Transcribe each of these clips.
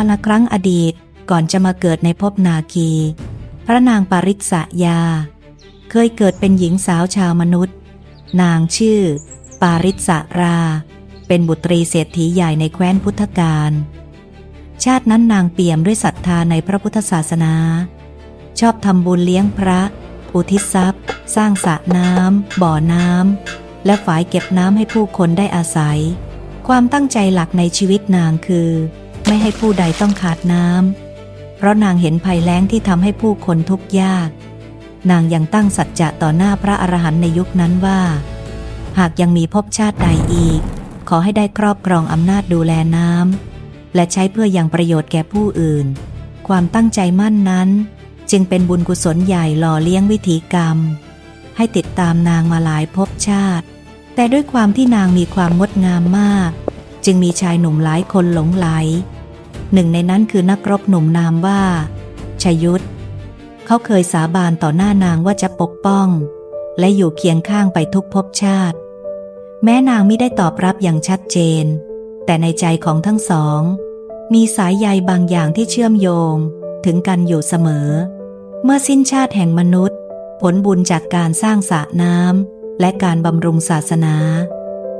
าลครั้งอดีตก่อนจะมาเกิดในภพนาคี พระนางปาริษยา เคยเกิดเป็นหญิงสาวชาวมนุษย์ นางชื่อ ปาริษรา เป็นบุตรีเศรษฐีใหญ่ในแคว้นพุทธกาลชาตินั้นนางเปี่ยมด้วยศรัทธาในพระพุทธศาสนา ชอบทำบุญเลี้ยงพระ อุทิศทรัพย์ สร้างสระน้ำบ่อน้ำและฝายเก็บน้ำให้ผู้คนได้อาศัย ความตั้งใจหลักในชีวิตนางคือ ไม่ให้ผู้ใดต้องขาดน้ำ เพราะนางเห็นภัยแล้งที่ทำให้ผู้คนทุกข์ยาก นางยังตั้งสัจจะต่อหน้าพระอรหันต์ในยุคนั้นว่า หากยังมีภพชาติใดอีก ขอให้ได้ครอบครองอำนาจดูแลน้ำ และใช้เพื่อยังประโยชน์แก่ผู้อื่น ความตั้งใจมั่นนั้น จึงเป็นบุญกุศลใหญ่หล่อเลี้ยงวิถีกรรม ให้ติดตามนางมาหลายภพชาติ แต่ด้วยความที่นางมีความงดงามมาก จึงมีชายหนุ่มหลายคนหลงไหล หนึ่งในนั้นคือนักรบหนุ่มนามว่าชยุทธเขาเคยสาบานต่อหน้านางว่าจะปกป้อง และอยู่เคียงข้างไปทุกภพชาติ แม้นางไม่ได้ตอบรับอย่างชัดเจน แต่ในใจของทั้งสอง มีสายใยบางอย่างที่เชื่อมโยง ถึงกันอยู่เสมอ เมื่อสิ้นชาติแห่งมนุษย์ ผลบุญจากการสร้างสระน้ำและการบำรุงศาสนา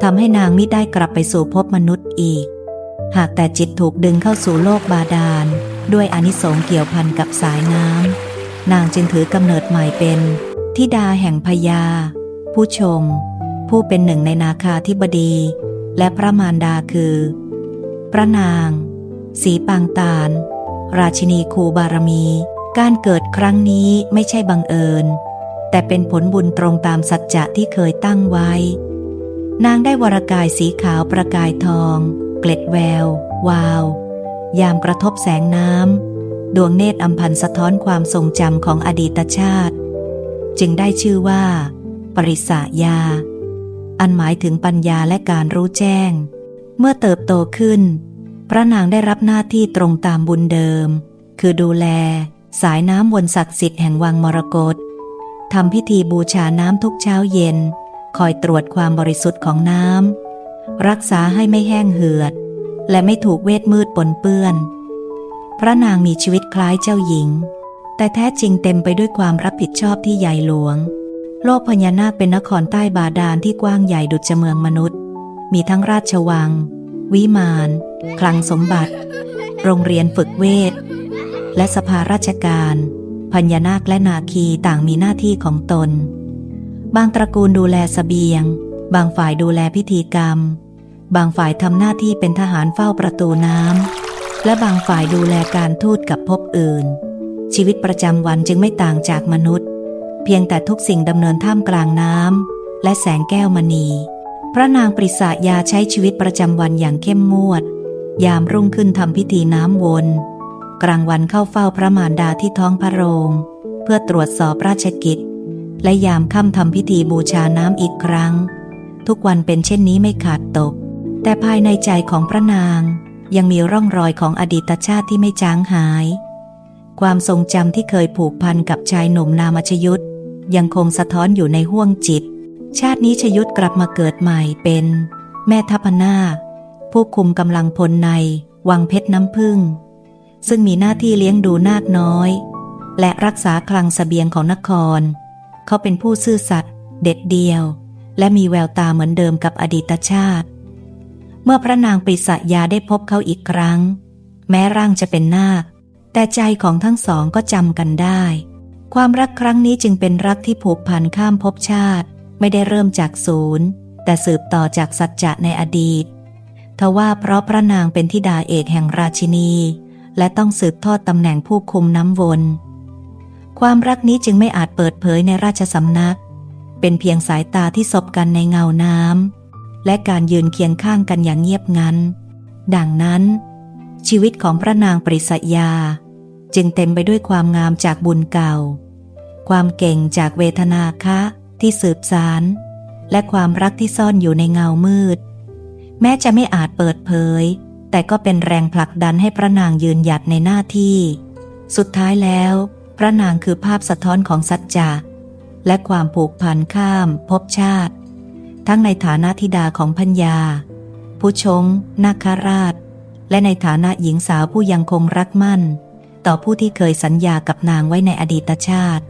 ทำให้นางมิได้กลับไปสู่ภพมนุษย์อีก หากแต่จิตถูกดึงเข้าสู่โลกบาดาล ด้วยอนิสงส์เกี่ยวพันกับสายน้ำนางจึงถือกำเนิดใหม่เป็นทิดาแห่งพญา ผู้ชมผู้เป็นหนึ่งในนาคาธิบดี และพระมารดาคือ พระนาง สีปางตาล ราชินีคูบารมี การเกิดครั้งนี้ไม่ใช่บังเอิญ แต่เป็นผลบุญตรงตามสัจจะที่เคยตั้งไว้ นางได้วรกายสีขาวประกายทอง เกล็ดแวว วาว ยามกระทบแสงน้ำ ดวงเนตรอัมพันสะท้อนความทรงจำของอดีตชาติ จึงได้ชื่อว่า ปริสายา อันหมายถึงปัญญาและการรู้แจ้ง เมื่อเติบโตขึ้น พระนางได้รับหน้าที่ตรงตามบุญเดิม คือดูแล สายน้ำวนศักดิ์สิทธิ์แห่งวังมรกตทำพิธีบูชาน้ำทุกเช้าเย็น คอยตรวจความบริสุทธิ์ของน้ำ รักษาให้ไม่แห้งเหือด และไม่ถูกเวทมืดปนเปื้อน พระนางมีชีวิตคล้ายเจ้าหญิง แต่แท้จริงเต็มไปด้วยความรับผิดชอบที่ใหญ่หลวง โลกพญานาคเป็นนครใต้บาดาลที่กว้างใหญ่ดุจเมืองมนุษย์ มีทั้งราชวัง วิมาน คลังสมบัติ โรงเรียนฝึกเวท และสภาราชการพญานาคและนาคีต่างมีหน้าที่ของตน บางตระกูลดูแลสเสบียง บางฝ่ายดูแลพิธีกรรม บางฝ่ายทำหน้าที่เป็นทหารเฝ้าประตูน้ำ และบางฝ่ายดูแลการทูตกับภพอื่น ชีวิตประจำวันจึงไม่ต่างจากมนุษย์ เพียงแต่ทุกสิ่งดำเนินท่ามกลางน้ำและแสงแก้วมณี พระนางปริศยาใช้ชีวิตประจำวันอย่างเข้มงวด ยามรุ่งขึ้นทำพิธีน้ำวน กลางวันเข้าเฝ้าพระมารดาที่ท้องพระโรง เพื่อตรวจสอบราชกิจ และยามค่ำทำพิธีบูชาน้ำอีกครั้ง ทุกวันเป็นเช่นนี้ไม่ขาดตก แต่ภายในใจของพระนางยังมีร่องรอยของอดีตชาติที่ไม่จางหาย ความทรงจำที่เคยผูกพันกับชายหนุ่มนามชยุทธยังคงสะท้อนอยู่ในห้วงจิต ชาตินี้ชยุทธกลับมาเกิดใหม่เป็น แม่ทัพนาผู้คุมกำลังพลใน วังเพชรน้ำพึ่ง ซึ่งมีหน้าที่เลี้ยงดูนาคน้อย และรักษาคลังสเสบียงของนคร เขาเป็นผู้ซื่อสัตย์เด็ดเดียว และมีแววตาเหมือนเดิมกับอดีตชาติ เมื่อพระนางปริศยาได้พบเขาอีกครั้ง แม้ร่างจะเป็นนาค แต่ใจของทั้งสองก็จำกันได้ ความรักครั้งนี้จึงเป็นรักที่ผูกพันข้ามภพชาติ ไม่ได้เริ่มจากศูนย์ แต่สืบต่อจากสัจจะในอดีตทว่าเพราะพระนางเป็นธิดาเอกแห่งราชินี และต้องสืบทอดตำแหน่งผู้คุมน้ำวน ความรักนี้จึงไม่อาจเปิดเผยในราชสำนัก เป็นเพียงสายตาที่สบกันในเงาน้ำและการยืนเคียงข้างกันอย่างเงียบงัน ดังนั้น ชีวิตของพระนางปริศยา จึงเต็มไปด้วยความงามจากบุญเก่า ความเก่งจากเวทนาคะที่สืบสาร และความรักที่ซ่อนอยู่ในเงามืด แม้จะไม่อาจเปิดเผย แต่ก็เป็นแรงผลักดันให้พระนางยืนหยัดในหน้าที่ สุดท้ายแล้ว พระนางคือภาพสะท้อนของสัจจะ และความผูกพันข้ามภพชาติ ทั้งในฐานะธิดาของพัญญา ผู้ชงนาคราช และในฐานะหญิงสาวผู้ยังคงรักมั่น ต่อผู้ที่เคยสัญญากับนางไว้ในอดีตชาติ